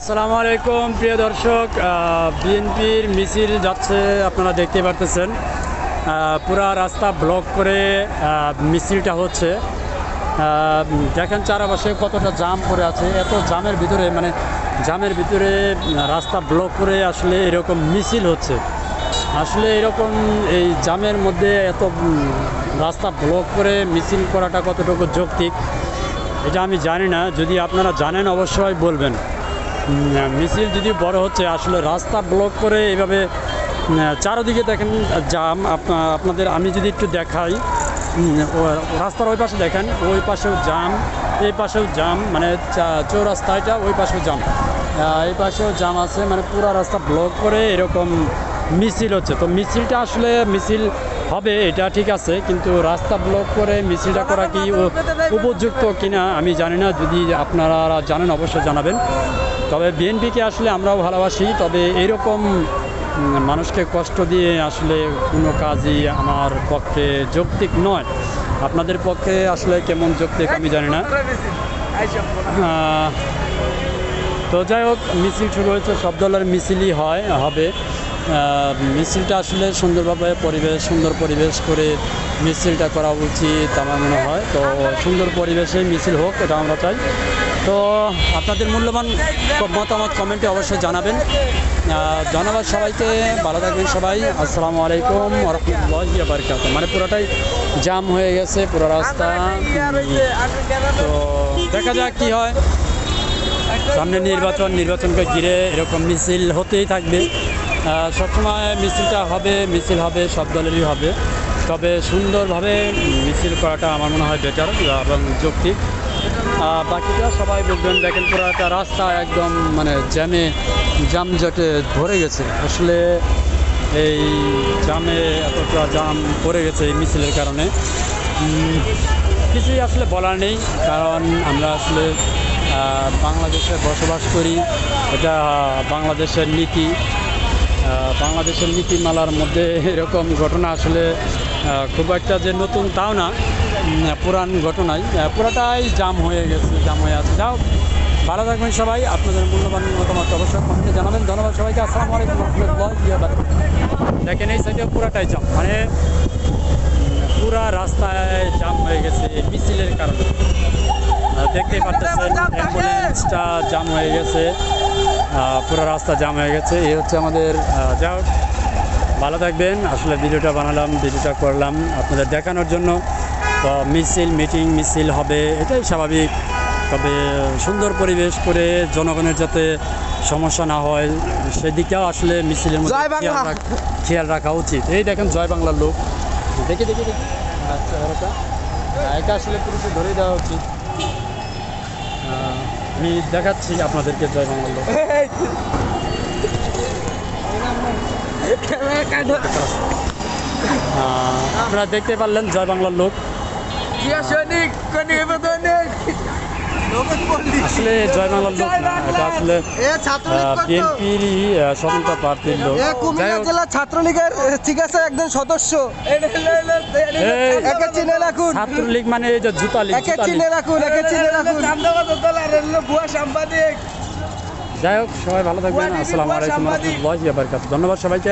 আসসালামু আলাইকুম, প্রিয় দর্শক। বিএনপির মিছিল যাচ্ছে, আপনারা দেখতে পারতেছেন। পুরা রাস্তা ব্লক করে মিছিলটা হচ্ছে। দেখেন চারপাশে কতটা জাম পড়ে আছে। এত জামের ভিতরে মানে জামের ভিতরে রাস্তা ব্লক করে আসলে এরকম মিছিল হচ্ছে। আসলে এরকম এই জামের মধ্যে এত রাস্তা ব্লক করে মিছিল করাটা কতটুকু যৌক্তিক, এটা আমি জানি না। যদি আপনারা জানেন, অবশ্যই বলবেন। মিছিল যদি বড় হচ্ছে, আসলে রাস্তা ব্লক করে এভাবে চারদিকে দেখেন, জাম আপনা- আপনাদের আমি যদি একটু দেখাই রাস্তার ওই পাশে দেখেন, ওই পাশেও জাম, এই পাশেও জাম মানে চৌরাস্তাটা ওই পাশেও জাম। এই পাশেও জাম আছে মানে পুরো রাস্তা ব্লক করে এরকম মিছিল হচ্ছে। তো মিছিলটা আসলে মিছিল হবে, এটা ঠিক আছে, কিন্তু রাস্তা ব্লক করে মিছিলটা করা কি উপযুক্ত কিনা আমি জানি না। যদি আপনারা জানেন, অবশ্যই জানাবেন। তবে বিএনপিকে আসলে আমরাও ভালোবাসি, তবে এরকম মানুষকে কষ্ট দিয়ে আসলে কোনো কাজই আমার পক্ষে যৌক্তিক নয়। আপনাদের পক্ষে আসলে কেমন যৌক্তিক আমি জানি না। তো যাই হোক, মিছিল শুরু হয়েছে, সব দলের মিছিলই হয়, হবে। মিছিলটা আসলে সুন্দরভাবে পরিবেশ, সুন্দর পরিবেশ করে মিছিলটা করা উচিত আমার মনে হয়। তো সুন্দর পরিবেশে মিছিল হোক, এটা আমরা চাই। তো আপনাদের মূল্যবান মতামত কমেন্টে অবশ্যই জানাবেন। ধন্যবাদ সবাইকে, ভালো থাকবেন সবাই। আসসালামু আলাইকুম রহমতুল্লাহ বারকাত মানে পুরোটাই জাম হয়ে গেছে, পুরো রাস্তা। তো দেখা যাক কি হয়। সামনে নির্বাচন, নির্বাচনকে ঘিরে এরকম মিছিল হতেই থাকবে। সবসময় মিছিলটা হবে, মিছিল হবে, সব দলেরই হবে। তবে সুন্দরভাবে মিছিল করাটা আমার মনে হয় বেটার এবং যৌক্তিক। বাকিটা সবাই বুঝবেন, দেখেন পুরো একটা রাস্তা একদম মানে জ্যামে, জামজটে ভরে গেছে। আসলে এই জামে এতটা জাম পড়ে গেছে এই মিছিলের কারণে। কিছুই আসলে বলার নেই, কারণ আমরা আসলে বাংলাদেশে বসবাস করি। এটা বাংলাদেশের নীতি। বাংলাদেশের নীতিমালার মধ্যে এরকম ঘটনা আসলে খুব একটা যে নতুন তাও না পুরান ঘটনায় পুরাটাই জাম হয়ে গেছে, জাম হয়ে আছে। যাও ভালো থাকবেন সবাই। আপনাদের মূল্যবান মতামত অবশ্যই কমেন্টে জানাবেন। ধন্যবাদ সবাইকে। আসসালামু আলাইকুম রহমতুল্লাহ। দেখেন এই সাইডে পুরাটাই জাম। মানে পুরা রাস্তায় জাম হয়ে গেছে এই মিছিলের কারণে। দেখতেই পারতেছেন অ্যাম্বুলেন্সটা জাম হয়ে গেছে। পুরো রাস্তা জাম হয়ে গেছে। এই হচ্ছে আমাদের যাও। ভালো থাকবেন। আসলে ভিডিওটা বানালাম ভিডিওটা করলাম আপনাদের দেখানোর জন্য। তো মিছিল মিটিং মিছিল হবে এটাই স্বাভাবিক। তবে সুন্দর পরিবেশ করে জনগণের যাতে সমস্যা না হয় সেদিকেও আসলে মিছিলের মধ্যে খেয়াল রাখ- খেয়াল রাখা উচিত। এই দেখেন জয় বাংলার লোক। দেখি দেখি দেখি। আচ্ছা এটা আসলে পুরুষে ধরে দেওয়া উচিত। আমি দেখাচ্ছি আপনাদেরকে জয় বাংলা আপনারা দেখতে পারলেন জয় বাংলার লোক। আসলে জয় বাংলার লোক না এটা আসলে। স্বতন্ত্র প্রার্থীর লোক। কুমিল্লা জেলা ছাত্রলীগের ঠিক আছে একজন সদস্য। একে চিনে রাখুন। ছাত্রলীগ মানে এই যে একে চিনে রাখুন একে চিনে রাখুন। যাই হোক সবাই ভালো থাকবেন। আসসালামু আলাইকুম রহমতুল্লাহ ধন্যবাদ সবাইকে